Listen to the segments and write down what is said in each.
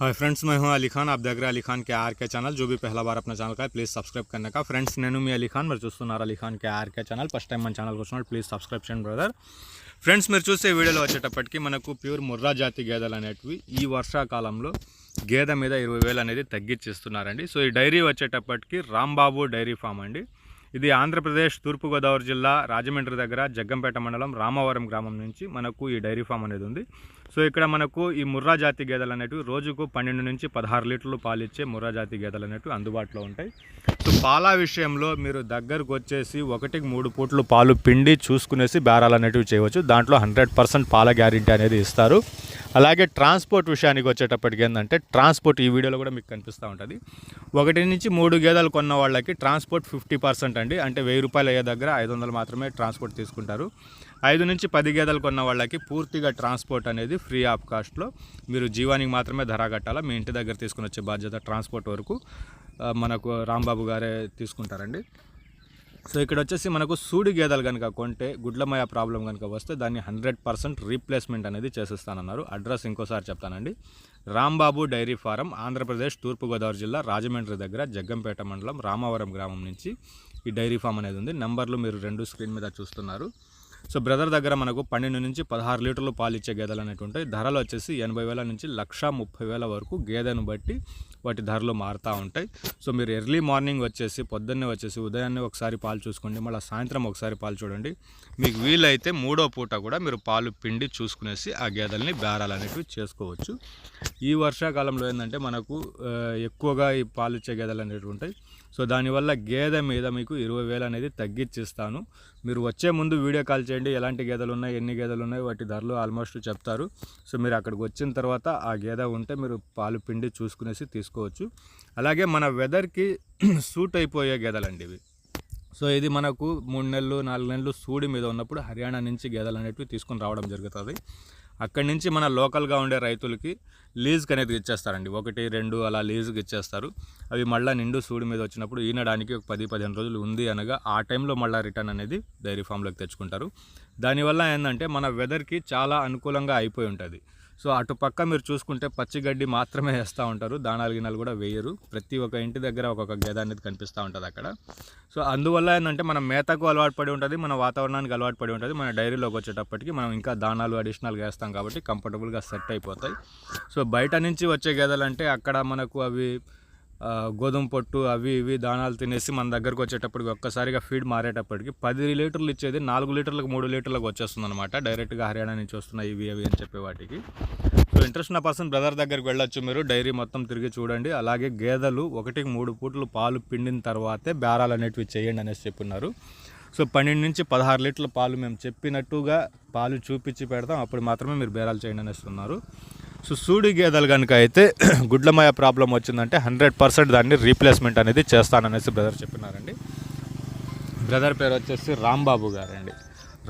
Hi friends మేము అలీఖాన్ ఆప్ దగ్గర అలీఖాన్ కే ఆర్కే ఛానల్ జో బీ పహలా బార్ అప్న ఛానల్ కా ప్లీజ్ సబ్స్క్రైబ్ కన్నా ఫ్రెండ్స్ నేను మీ అలీఖాన్ మీరు చూస్తున్నారు అలీఖాన్ కే ఆర్కే ఛానల్ ఫస్ట్ టైం మన ఛానల్కి వచ్చినప్పుడు ప్లీజ్ సబ్స్క్రైబ్ చేయండి బ్రదర్ ఫ్రెండ్స్ మీరు చూసే వీడియోలో వచ్చేటప్పటికి మనకు ప్యూర్ ముర్రా జాతి గేదెలు అనేటివి ఈ వర్షాకాలంలో గేదె మీద ఇరవై వేలు అనేది తగ్గించేస్తున్నారండి సో ఈ డైరీ వచ్చేటప్పటికి రాంబాబు డైరీ ఫామ్ అండి ఇది ఆంధ్రప్రదేశ్ తూర్పుగోదావరి జిల్లా రాజమండ్రి దగ్గర జగ్గంపేట మండలం రామవరం గ్రామం నుంచి మనకు ఈ డైరీ ఫామ్ అనేది ఉంది సో ఇక్కడ మనకు ఈ ముర్రా జాతి గేదెలు అనేటివి రోజుకు పన్నెండు నుంచి పదహారు లీటర్లు పాలిచ్చే ముర్రా జాతి గేదెలు అనేటివి అందుబాటులో ఉంటాయి. సో పాల విషయంలో మీరు దగ్గరకు వచ్చేసి ఒకటికి మూడు పూట్లు పాలు పిండి చూసుకునేసి బేరాలు అనేటివి చేయవచ్చు. దాంట్లో హండ్రెడ్ పర్సెంట్ పాల గ్యారంటీ అనేది ఇస్తారు. అలాగే ట్రాన్స్పోర్ట్ విషయానికి వచ్చేటప్పటికి ఏంటంటే ట్రాన్స్పోర్ట్ ఈ వీడియోలో కూడా మీకు కనిపిస్తూ ఉంటుంది. ఒకటి నుంచి మూడు గేదెలు కొన్న వాళ్ళకి ట్రాన్స్పోర్ట్ ఫిఫ్టీ పర్సెంట్ అండి. అంటే వెయ్యి రూపాయలు అయ్యే దగ్గర ఐదు వందలు మాత్రమే ట్రాన్స్పోర్ట్ తీసుకుంటారు. ఐదు నుంచి పది గేదెలు కొన్న వాళ్ళకి పూర్తిగా ట్రాన్స్పోర్ట్ అనేది ఫ్రీ ఆఫ్ కాస్ట్లో మీరు జీవానికి మాత్రమే ధర కట్టాలా? మీ ఇంటి దగ్గర తీసుకుని వచ్చే బాధ్యత ట్రాన్స్పోర్ట్ వరకు మనకు రాంబాబు గారే తీసుకుంటారండి. సో ఇక్కడ వచ్చేసి మనకు సూడి గేదెలు కనుక కొంటే గుడ్లమయ ప్రాబ్లం కనుక వస్తే దాన్ని హండ్రెడ్ పర్సెంట్ రీప్లేస్మెంట్ అనేది చేసిస్తానన్నారు. అడ్రస్ ఇంకోసారి చెప్తానండి. రాంబాబు డైరీ ఫారం ఆంధ్రప్రదేశ్ తూర్పుగోదావరి జిల్లా రాజమండ్రి దగ్గర జగ్గంపేట మండలం రామవరం గ్రామం నుంచి ఈ డైరీ ఫామ్ అనేది ఉంది. నెంబర్లు మీరు రెండు స్క్రీన్ మీద చూస్తున్నారు. సో బ్రదర్ దగ్గర మనకు పన్నెండు నుంచి పదహారు లీటర్లు పాలు ఇచ్చే గేదెలు అనేవి ఉంటాయి. ధరలు వచ్చేసి ఎనభై వేల నుంచి లక్ష ముప్పై వేల వరకు గేదెను బట్టి వాటి ధరలు మారుతూ ఉంటాయి. సో మీరు ఎర్లీ మార్నింగ్ వచ్చేసి పొద్దున్నే వచ్చేసి ఉదయాన్నే ఒకసారి పాలు చూసుకోండి మళ్ళీ సాయంత్రం ఒకసారి పాలు చూడండి. మీకు వీలైతే మూడో పూట కూడా మీరు పాలు పిండి చూసుకునేసి ఆ గేదెల్ని బేరాలు అనేటివి చేసుకోవచ్చు. ఈ వర్షాకాలంలో ఏంటంటే మనకు ఎక్కువగా ఈ పాలు ఇచ్చే గేదెలు అనేటివి ఉంటాయి. సో దానివల్ల గేదె మీద మీకు ఇరవై వేలు అనేది తగ్గించిస్తాను. మీరు వచ్చే ముందు వీడియో కాల్ చేయండి. ఎలాంటి గేదెలు ఉన్నాయి ఎన్ని గేదెలు ఉన్నాయి వాటి ధరలు ఆల్మోస్ట్ చెప్తారు. సో మీరు అక్కడికి వచ్చిన తర్వాత ఆ గేదె ఉంటే మీరు పాలు పిండి చూసుకునేసి తీసుకోవచ్చు. అలాగే మన వెదర్కి సూట్ అయిపోయే గేదెలండి ఇవి. సో ఇది మనకు మూడు నెలలు నాలుగు నెలలు సూడి మీద ఉన్నప్పుడు హర్యానా నుంచి గేదెలు అనేటివి తీసుకొని రావడం జరుగుతుంది. అక్కడి నుంచి మన లోకల్గా ఉండే రైతులకి లీజ్కి అనేది ఇచ్చేస్తారండి. ఒకటి రెండు అలా లీజ్కి ఇచ్చేస్తారు. అవి మళ్ళీ నిండు సూడి మీద వచ్చినప్పుడు ఈనడానికి ఒక పది పదిహేను రోజులు ఉంది అనగా ఆ టైంలో మళ్ళీ రిటర్న్ అనేది డైరీ ఫామ్లోకి తెచ్చుకుంటారు. దానివల్ల ఏంటంటే మన వెదర్కి చాలా అనుకూలంగా అయిపోయి ఉంటుంది. సో అటు పక్క మీరు చూసుకుంటే పచ్చి గడ్డి మాత్రమే వేస్తూ ఉంటారు. దానాలు గినాలు కూడా వేయరు. ప్రతి ఒక్క ఇంటి దగ్గర ఒక్కొక్క గేదె అనేది కనిపిస్తూ ఉంటుంది అక్కడ. సో అందువల్ల ఏంటంటే మనం మేతకు అలవాటు పడి ఉంటుంది మన వాతావరణానికి అలవాటు పడి ఉంటుంది. మన డైరీలోకి వచ్చేటప్పటికి మనం ఇంకా దానాలు అడిషనల్గా వేస్తాం కాబట్టి కంఫర్టబుల్గా సెట్ అయిపోతాయి. సో బయట నుంచి వచ్చే గేదెలు అంటే అక్కడ మనకు అవి గోధుమ పొట్టు అవి ఇవి దానాలు తినేసి మన దగ్గరకు వచ్చేటప్పటికి ఒక్కసారిగా ఫీడ్ మారేటప్పటికి పది లీటర్లు ఇచ్చేది నాలుగు లీటర్లకు మూడు లీటర్లకు వచ్చేస్తుంది అనమాట డైరెక్ట్గా హర్యానా నుంచి వస్తున్నాయి ఇవి అవి అని చెప్పే వాటికి. సో ఇంట్రెస్ట్ ఉన్న పర్సన్ బ్రదర్ దగ్గరికి వెళ్ళొచ్చు మీరు. డైరీ మొత్తం తిరిగి చూడండి. అలాగే గేదెలు ఒకటికి మూడు పూటలు పాలు పిండిన తర్వాతే బేరాలు అనేటివి చేయండి అనేసి చెప్పున్నారు. సో పన్నెండు నుంచి పదహారు లీటర్ల పాలు మేము చెప్పినట్టుగా పాలు చూపించి పెడతాం. అప్పుడు మాత్రమే మీరు బేరాలు చేయండి అనేస్తున్నారు. సో సూడి గేదెలు కనుక అయితే గుడ్లమయ ప్రాబ్లం వచ్చిందంటే హండ్రెడ్ పర్సెంట్ దాన్ని రీప్లేస్మెంట్ అనేది చేస్తాననేసి బ్రదర్ చెప్పినారండి. బ్రదర్ పేరు వచ్చేసి రాంబాబు గారండి.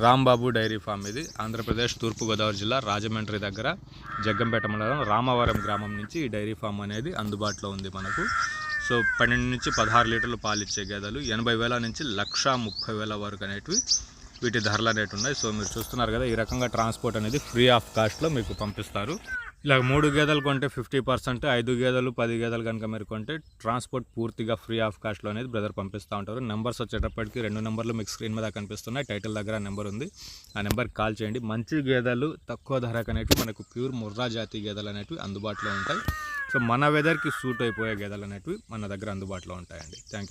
రాంబాబు డైరీ ఫామ్ ఇది. ఆంధ్రప్రదేశ్ తూర్పుగోదావరి జిల్లా రాజమండ్రి దగ్గర జగ్గంపేట మండలం రామవరం గ్రామం నుంచి ఈ డైరీ ఫామ్ అనేది అందుబాటులో ఉంది మనకు. సో పన్నెండు నుంచి పదహారు లీటర్లు పాలు ఇచ్చే గేదెలు ఎనభై వేల నుంచి లక్ష ముప్పై వేల వరకు అనేటివి వీటి ధరలు అనేవి ఉన్నాయి. సో మీరు చూస్తున్నారు కదా ఈ రకంగా ట్రాన్స్పోర్ట్ అనేది ఫ్రీ ఆఫ్ కాస్ట్లో మీకు పంపిస్తారు. ఇలా మూడు గేదెలు కొంటే ఫిఫ్టీ పర్సెంట్ ఐదు గేదెలు పది గేదెలు కనుక మీరు కొంటే ట్రాన్స్పోర్ట్ పూర్తిగా ఫ్రీ ఆఫ్ కాస్ట్లో అనేది బ్రదర్ పంపిస్తూ ఉంటారు. నెంబర్స్ వచ్చేటప్పటికి రెండు నెంబర్లు మీకు స్క్రీన్ మీద కనిపిస్తున్నాయి. టైటిల్ దగ్గర నెంబర్ ఉంది. ఆ నెంబర్కి కాల్ చేయండి. మంచి గేదెలు తక్కువ ధరకు అనేటివి మనకు ప్యూర్ ముర్రా జాతి గేదెలు అనేటివి అందుబాటులో ఉంటాయి. సో మన వెదర్కి సూట్ అయిపోయే గేదెలు అనేటివి మన దగ్గర అందుబాటులో ఉంటాయండి. థ్యాంక్